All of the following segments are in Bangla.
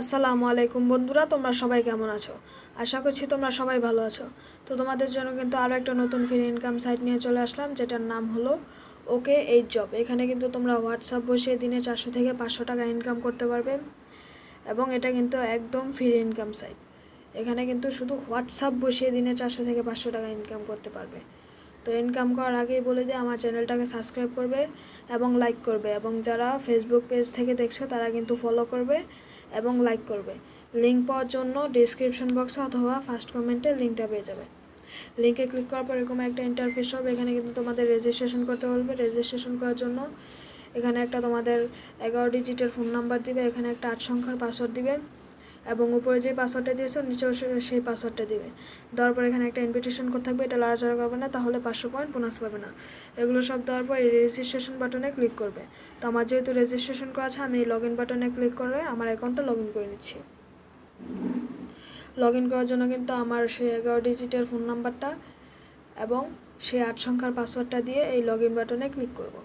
আসসালামু আলাইকুম বন্ধুরা, তোমরা সবাই কেমন আছো? আশা করছি তোমরা সবাই ভালো আছো। তো তোমাদের জন্য কিন্তু আরও একটা নতুন ফ্রি ইনকাম সাইট নিয়ে চলে আসলাম, যেটার নাম হলো ওকে এইট জব। এখানে কিন্তু তোমরা হোয়াটসঅ্যাপ বসিয়ে দিনে চারশো থেকে পাঁচশো টাকা ইনকাম করতে পারবে এবং এটা কিন্তু একদম ফ্রি ইনকাম সাইট এখানে কিন্তু শুধু হোয়াটসঅ্যাপ বসিয়ে দিনে চারশো থেকে পাঁচশো টাকা ইনকাম করতে পারবে। তো ইনকাম করার আগেই বলে দিই, আমার চ্যানেলটাকে সাবস্ক্রাইব করবে এবং লাইক করবে এবং যারা ফেসবুক পেজ থেকে দেখছ, তারা কিন্তু ফলো করবে। এবং লাইক করবে। লিঙ্ক পাওয়ার জন্য ডিসক্রিপশন বক্সে অথবা ফার্স্ট কমেন্টে লিঙ্কটা পেয়ে যাবে। লিঙ্কে ক্লিক করার পর এরকম একটা ইন্টারফেস হবে। এখানে কিন্তু তোমাদের রেজিস্ট্রেশন করতে বলবে। রেজিস্ট্রেশন করার জন্য এখানে একটা তোমাদের এগারো ডিজিটের ফোন নাম্বার দিবে। এখানে একটা আট সংখ্যার পাসওয়ার্ড দিবে। এবং উপরে যে পাসওয়ার্ডটা দিয়েছ নিচেও সেই পাসওয়ার্ডটা দিবে। দেওয়ার পর এখানে একটা ইনভিটেশন কোড থাকবে, এটা লাড়াচাড়া করবে না, তাহলে পাঁচশো পয়েন্ট বোনাস পাবে না। এগুলো সব দেওয়ার পর এই রেজিস্ট্রেশন বাটনে ক্লিক করবে। তো আমার যেহেতু রেজিস্ট্রেশন করা আছে, আমি এই লগ ইন বাটনে ক্লিক করে আমার অ্যাকাউন্টটা লগ ইন করে নিচ্ছি। লগ ইন করার জন্য কিন্তু আমার সেই এগারো ডিজিটের ফোন নাম্বারটা এবং সেই আট সংখ্যার পাসওয়ার্ডটা দিয়ে এই লগ ইন বাটনে ক্লিক করব।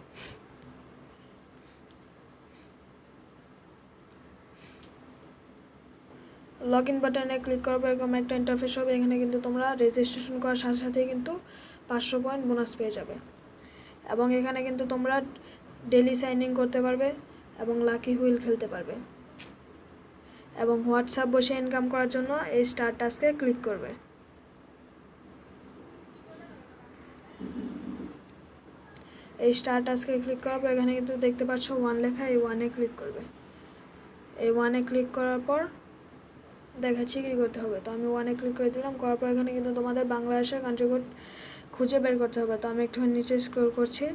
লগ ইন বাটনে ক্লিক করার পর এরকম একটা ইন্টারফেস হবে, এখানে কিন্তু তোমরা রেজিস্ট্রেশন করার সাথে সাথেই কিন্তু পাঁচশো পয়েন্ট বোনাস পেয়ে যাবে। এবং এখানে কিন্তু তোমরা ডেলি সাইন ইন করতে পারবে এবং লাকি হুইল খেলতে পারবে। এবং হোয়াটসঅ্যাপ বসে ইনকাম করার জন্য এই স্টার টাস্কে ক্লিক করবে। এই স্টার টাস্কে ক্লিক করার পর এখানে কিন্তু দেখতে পাচ্ছ ওয়ান লেখা, এই ওয়ানে ক্লিক করবে। এই ওয়ানে ক্লিক করার পর দেখাচ্ছি কী করতে হবে। তো আমি ওয়ানে ক্লিক করে দিলাম, করার পর এখানে কিন্তু তোমাদের বাংলা বাংলাদেশের কান্ট্রি কোড খুঁজে বের করতে হবে। তো আমি একটু নিচে স্ক্রল করছি।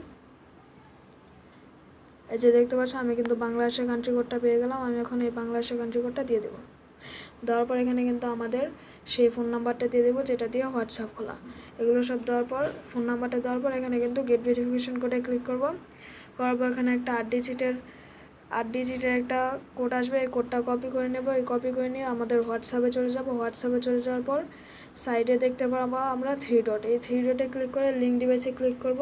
এই যে দেখতে পাচ্ছ, আমি কিন্তু বাংলা বাংলাদেশের কান্ট্রি কোডটা পেয়ে গেলাম, আমি এখন এই বাংলা বাংলাদেশের কান্ট্রি কোডটা দিয়ে দেবো। দেওয়ার পর এখানে কিন্তু আমাদের সেই ফোন নাম্বারটা দিয়ে দেবো, যেটা দিয়ে হোয়াটসঅ্যাপ খোলা। এগুলো সব দেওয়ার পর ফোন নাম্বারটা দেওয়ার পর এখানে কিন্তু গেট ভেরিফিকেশন কোডে ক্লিক করব। করার পর এখানে একটা আট ডিজিটের আট ডিজিটের একটা কোড আসবে, এই কোডটা কপি করে নেব। এই কপি করে নিয়ে আমাদের হোয়াটসঅ্যাপে চলে যাব। হোয়াটসঅ্যাপে চলে যাওয়ার পর সাইডে দেখতে পাবো আমরা থ্রি ডট এই থ্রি ডটে ক্লিক করে লিঙ্ক ডিভাইসে ক্লিক করব।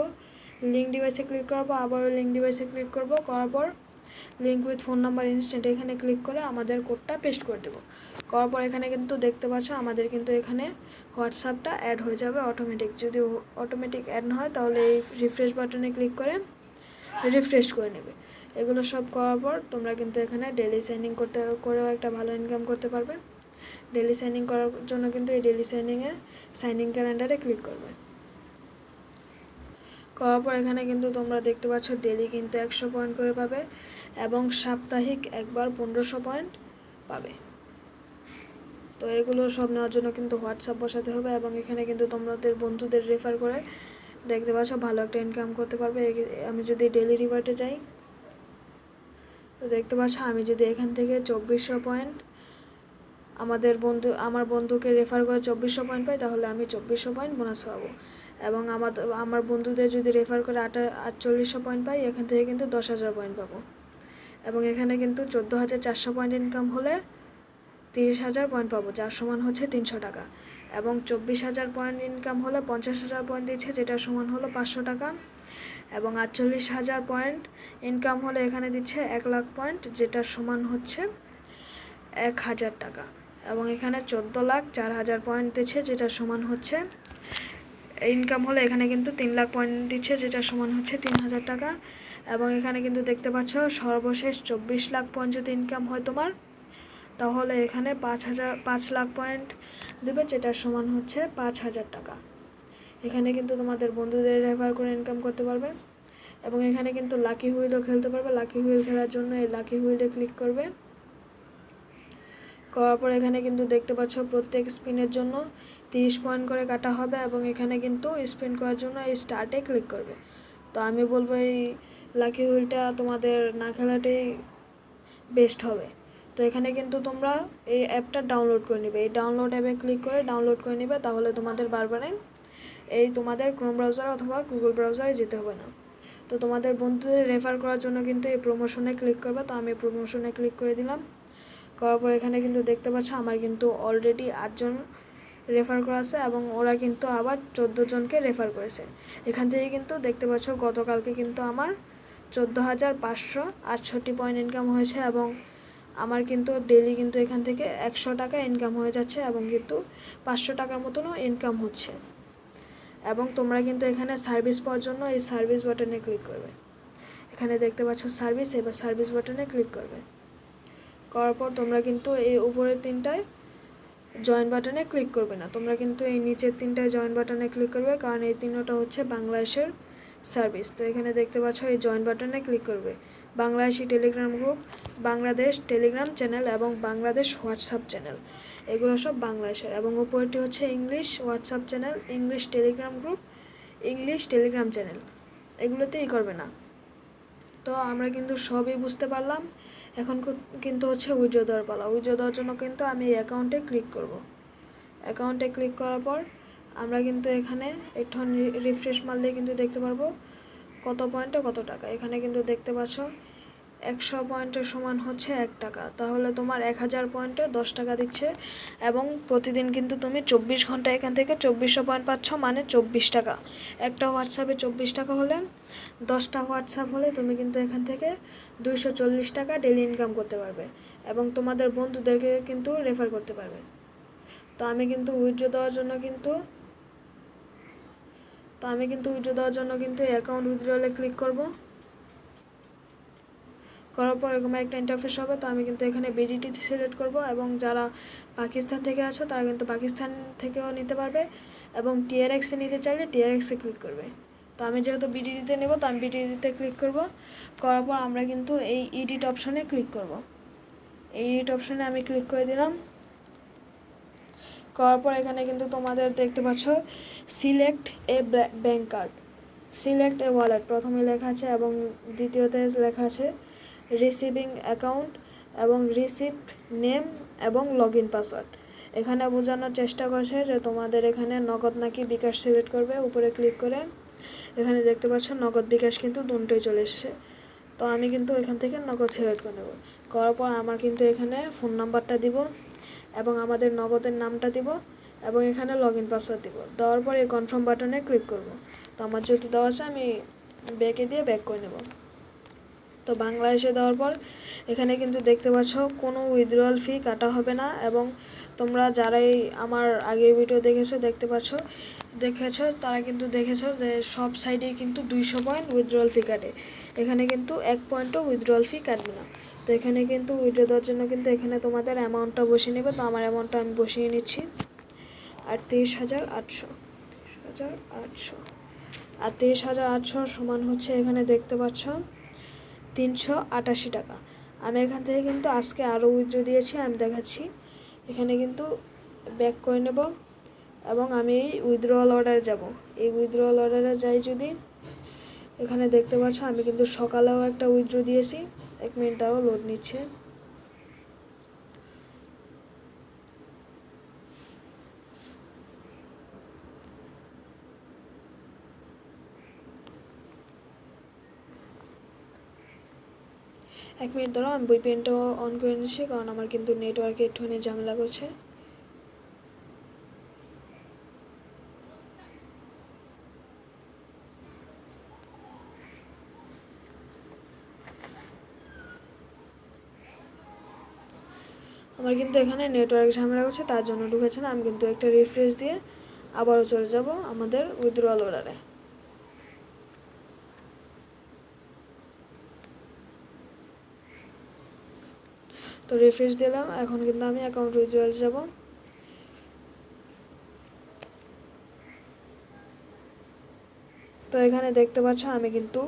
লিঙ্ক ডিভাইসে ক্লিক করার পর আবারও লিঙ্ক ডিভাইসে ক্লিক করব। করার পর link with phone number instant এখানে ক্লিক করে আমাদের কোডটা পেস্ট করে দেবো। করার পর এখানে কিন্তু দেখতে পাচ্ছ আমাদের কিন্তু এখানে হোয়াটসঅ্যাপটা অ্যাড হয়ে যাবে অটোমেটিক যদি অটোমেটিক অ্যাড না হয় তাহলে এই রিফ্রেশ বাটনে ক্লিক করে রিফ্রেশ করে নেবে। এগুলো সব করার পর তোমরা কিন্তু এখানে ডেলি সাইনিং করতে, করেও একটা ভালো ইনকাম করতে পারবে। ডেলি সাইনিং করার জন্য কিন্তু এই ডেলি সাইনিংয়ে সাইনিং ক্যালেন্ডারে ক্লিক করবে। করার পর এখানে কিন্তু তোমরা দেখতে পাচ্ছ ডেলি কিন্তু একশো পয়েন্ট করে পাবে এবং সাপ্তাহিক একবার পনেরোশো পয়েন্ট পাবে। তো এগুলো সব নেওয়ার জন্য কিন্তু হোয়াটসঅ্যাপ বসাতে হবে এবং এখানে কিন্তু তোমাদের বন্ধুদের রেফার করে দেখতে পাচ্ছ ভালো একটা ইনকাম করতে পারবে। আমি যদি ডেলি রিভার্টে যাই তো দেখতে পাচ্ছ, আমি যদি এখান থেকে চব্বিশশো পয়েন্ট আমাদের বন্ধু, আমার বন্ধুকে রেফার করে চব্বিশশো পয়েন্ট পাই, তাহলে আমি চব্বিশশো পয়েন্ট বোনাস পাবো। এবং আমার আমার বন্ধুদের যদি রেফার করে আটা, আটচল্লিশশো পয়েন্ট পাই, এখান থেকে কিন্তু দশ হাজার পয়েন্ট পাবো। এবং এখানে কিন্তু চোদ্দ হাজার চারশো পয়েন্ট ইনকাম হলে তিরিশ হাজার পয়েন্ট পাবো, যার সমান হচ্ছে তিনশো টাকা। এবং চব্বিশ হাজার পয়েন্ট ইনকাম হলে পঞ্চাশ হাজার পয়েন্ট দিচ্ছে, যেটা সমান হলো পাঁচশো টাকা। এবং আটচল্লিশ হাজার পয়েন্ট ইনকাম হলে এখানে দিচ্ছে এক লাখ পয়েন্ট যেটা সমান হচ্ছে এক হাজার টাকা। এবং এখানে চোদ্দ লাখ চার হাজার পয়েন্ট দিচ্ছে, যেটা সমান হচ্ছে ইনকাম হলে এখানে কিন্তু তিন লাখ পয়েন্ট দিচ্ছে, যেটা সমান হচ্ছে তিন হাজার টাকা। এবং এখানে কিন্তু দেখতে পাচ্ছ সর্বশেষ চব্বিশ লাখ পয়েন্ট যদি ইনকাম হয় তোমার তাহলে এখানে পাঁচ হাজার, পাঁচ লাখ পয়েন্ট দেবে, যেটার সমান হচ্ছে পাঁচ হাজার টাকা। এখানে কিন্তু তোমাদের বন্ধুদের রেফার করে ইনকাম করতে পারবে এবং এখানে কিন্তু লাকি হুইলও খেলতে পারবে। লাকি হুইল খেলার জন্য এই লাকি হুইলে ক্লিক করবে। করার পর এখানে কিন্তু দেখতে পাচ্ছ প্রত্যেক স্পিনের জন্য তিরিশ পয়েন্ট করে কাটা হবে এবং এখানে কিন্তু স্পিন করার জন্য এই স্টার্টে ক্লিক করবে। তো আমি বলব এই লাকি হুইলটা তোমাদের না খেলাটাই বেস্ট হবে। তো এখানে কিন্তু তোমরা এই অ্যাপটা ডাউনলোড করে নেবে। এই ডাউনলোড অ্যাপে ক্লিক করে ডাউনলোড করে নেবে, তাহলে তোমাদের বারবারে এই তোমাদের ক্রোম ব্রাউজার অথবা গুগল ব্রাউজারে যেতে হবে না। তো তোমাদের বন্ধুদের রেফার করার জন্য কিন্তু এই প্রমোশনে ক্লিক করবে। তো আমি প্রমোশনে ক্লিক করে দিলাম। করার পর এখানে কিন্তু দেখতে পাচ্ছ আমার কিন্তু অলরেডি আটজন রেফার করা আছে এবং ওরা কিন্তু আবার চোদ্দ জনকে রেফার করেছে। এখান থেকে কিন্তু দেখতে পাচ্ছ গতকালকে কিন্তু আমার চোদ্দ হাজার পাঁচশো আটষট্টি পয়েন্ট ইনকাম হয়েছে এবং আমার কিন্তু ডেলি কিন্তু এখান থেকে একশো টাকা ইনকাম হয়ে যাচ্ছে এবং কিন্তু পাঁচশো টাকার মতনও ইনকাম হচ্ছে। এবং তোমরা কিন্তু এখানে সার্ভিস পাওয়ার জন্য এই সার্ভিস বাটনে ক্লিক করবে। এখানে দেখতে পাচ্ছ সার্ভিস এবার সার্ভিস বাটনে ক্লিক করবে। করার পর তোমরা কিন্তু এই উপরের তিনটায় জয়েন বাটনে ক্লিক করবে না। তোমরা কিন্তু এই নিচের তিনটায় জয়েন বাটনে ক্লিক করবে কারণ এই তিনটা হচ্ছে বাংলাদেশের সার্ভিস তো এখানে দেখতে পাচ্ছ এই জয়েন বাটনে ক্লিক করবে। Bangladeshi Telegram group, Bangladesh Telegram channel এবং বাংলাদেশ হোয়াটসঅ্যাপ চ্যানেল। এগুলো সব বাংলাদেশের এবং উপরটি হচ্ছে English WhatsApp channel, English Telegram group, English Telegram channel. এগুলোতেই করবে না। তো আমরা কিন্তু সবই বুঝতে পারলাম। এখন কিন্তু হচ্ছে উইড্রো দেওয়ার পালা। উইড্রো দেওয়ার জন্য কিন্তু আমি এই অ্যাকাউন্টে ক্লিক করব। অ্যাকাউন্টে ক্লিক করার পর আমরা কিন্তু এখানে একটু রিফ্রেশ মারলে কিন্তু দেখতে পারব। কত পয়েন্টে কত টাকা? এখানে কিন্তু দেখতে পাচ্ছ, একশো পয়েন্টের সমান হচ্ছে এক টাকা। তাহলে তোমার এক হাজার পয়েন্টে দশ টাকা দিচ্ছে এবং প্রতিদিন কিন্তু তুমি চব্বিশ ঘণ্টা এখান থেকে চব্বিশশো পয়েন্ট পাচ্ছ মানে চব্বিশ টাকা। একটা হোয়াটসঅ্যাপে চব্বিশ টাকা হলে, দশটা হোয়াটসঅ্যাপ হলে তুমি কিন্তু এখান থেকে দুইশো চল্লিশ টাকা ডেলি ইনকাম করতে পারবে এবং তোমাদের বন্ধুদেরকে কিন্তু রেফার করতে পারবে। তো আমি কিন্তু উইথড্র দেওয়ার জন্য কিন্তু তো আমি কিন্তু উইথড্র দেওয়ার জন্য কিন্তু অ্যাকাউন্ট উইথড্রলে ক্লিক করব। করার পর এরকম একটা ইন্টারফেস হবে, তো আমি কিন্তু এখানে বিডিটি সিলেক্ট করব এবং যারা পাকিস্তান থেকে আছো, তারা কিন্তু পাকিস্তান থেকেও নিতে পারবে এবং টিআরএক্সে নিতে চাইলে টিআরএক্সে ক্লিক করবে। তো আমি যেহেতু বিডিডিতে নেব, তো আমি বিডিডিতে ক্লিক করব। করার পর আমরা কিন্তু এই ইডিট অপশনে ক্লিক করব। এই ইডিট অপশনে আমি ক্লিক করে দিলাম। করার পর এখানে কিন্তু তোমাদের দেখতে পাচ্ছ select a bank card select a wallet প্রথমে লেখা আছে এবং দ্বিতীয়তে লেখা আছে রিসিভিং অ্যাকাউন্ট এবং রিসিপ্ট নেম এবং লগ ইন পাসওয়ার্ড এখানে বোঝানোর চেষ্টা করছে যে তোমাদের এখানে নগদ নাকি বিকাশ সিলেক্ট করবে, উপরে ক্লিক করে এখানে দেখতে পাচ্ছ নগদ বিকাশ কিন্তু দুটোই চলে এসেছে। তো আমি কিন্তু এখান থেকে নগদ সিলেক্ট করে নেব। করার পর আমার কিন্তু এখানে ফোন নাম্বারটা দিব। এবং আমাদের নগদের নামটা দিব এবং এখানে লগ ইন পাসওয়ার্ড দিব। দেওয়ার পর এই কনফার্ম বাটনে ক্লিক করব। তো আমার যেহেতু দেওয়া আছে, আমি ব্যাকে দিয়ে ব্যাক করে নেব। তো বাংলাদেশে দেওয়ার পর এখানে কিন্তু দেখতে পাচ্ছ, কোনো উইথড্রয়াল ফি কাটা হবে না এবং তোমরা যারাই আমার আগের ভিডিও দেখেছ, দেখতে পাচ্ছ, দেখেছ, তারা কিন্তু দেখেছ যে সব সাইডেই কিন্তু দুইশো পয়েন্ট উইথড্রয়াল ফি কাটে। এখানে কিন্তু এক পয়েন্টও উইথড্রয়াল ফি কাটবে না। তো এখানে কিন্তু উইড্রো দেওয়ার জন্য কিন্তু এখানে তোমাদের অ্যামাউন্টটা বসিয়ে নেবে। তো আমার অ্যামাউন্টটা আমি বসিয়ে নিচ্ছি। আটত্রিশ হাজার আটশো। হাজার আটশো। আর তিরিশ হাজার আটশো সমান হচ্ছে এখানে দেখতে পাচ্ছ তিনশো আটাশি টাকা। আমি এখান থেকে কিন্তু আজকে আরও উইথড্র দিয়েছি, আমি দেখাচ্ছি। এখানে কিন্তু ব্যাক করে নেব এবং আমি এই উইথড্রয়াল অর্ডারে যাব। এই উইথড্রয়াল অর্ডারে যাই যদি এখানে দেখতে পাচ্ছ, আমি কিন্তু সকালেও একটা উইথড্র দিয়েছি। এক মিনিট তাও লোড নিচ্ছে। এক মিনিট ধরো আমি বই পেনটাও অন করে নিচ্ছি, কারণ আমার কিন্তু নেটওয়ার্কে একটুখানি ঝামেলা করছে। আমার কিন্তু এখানে নেটওয়ার্ক ঝামেলা করছে তার জন্য ঢুকেছে না। আমি কিন্তু একটা রিফ্রেশ দিয়ে আবারও চলে যাব আমাদের উইথড্রয়াল অর্ডারে তো রিফ্রেশ দিলাম, এখন কিন্তু আমি অ্যাকাউন্ট উইথড্রয়াল যাব। তো এখানে দেখতে পাচ্ছ আমি কিন্তু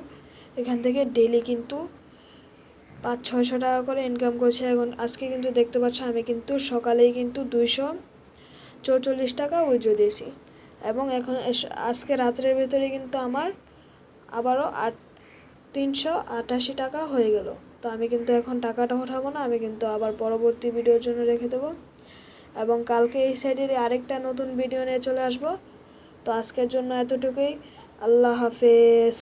এখান থেকে ডেলি কিন্তু পাঁচ, ছয়শো টাকা করে ইনকাম করছি এখন। আজকে কিন্তু দেখতে পাচ্ছ আমি কিন্তু সকালেই কিন্তু দুইশো চৌচল্লিশ টাকা উইথড্র দিয়েছি। এবং এখন আজকে রাত্রের ভেতরে কিন্তু আমার আবারও আট, তিনশো আটাশি টাকা হয়ে গেল। তো আমি কিন্তু এখন টাকাটা ওঠাবো না, আমি কিন্তু আবার পরবর্তী ভিডিওর জন্য রেখে দেবো। এবং কালকে এই সাইডের আরেকটা নতুন ভিডিও নিয়ে চলে আসব। তো আজকের জন্য এতটুকুই। আল্লাহ হাফেজ।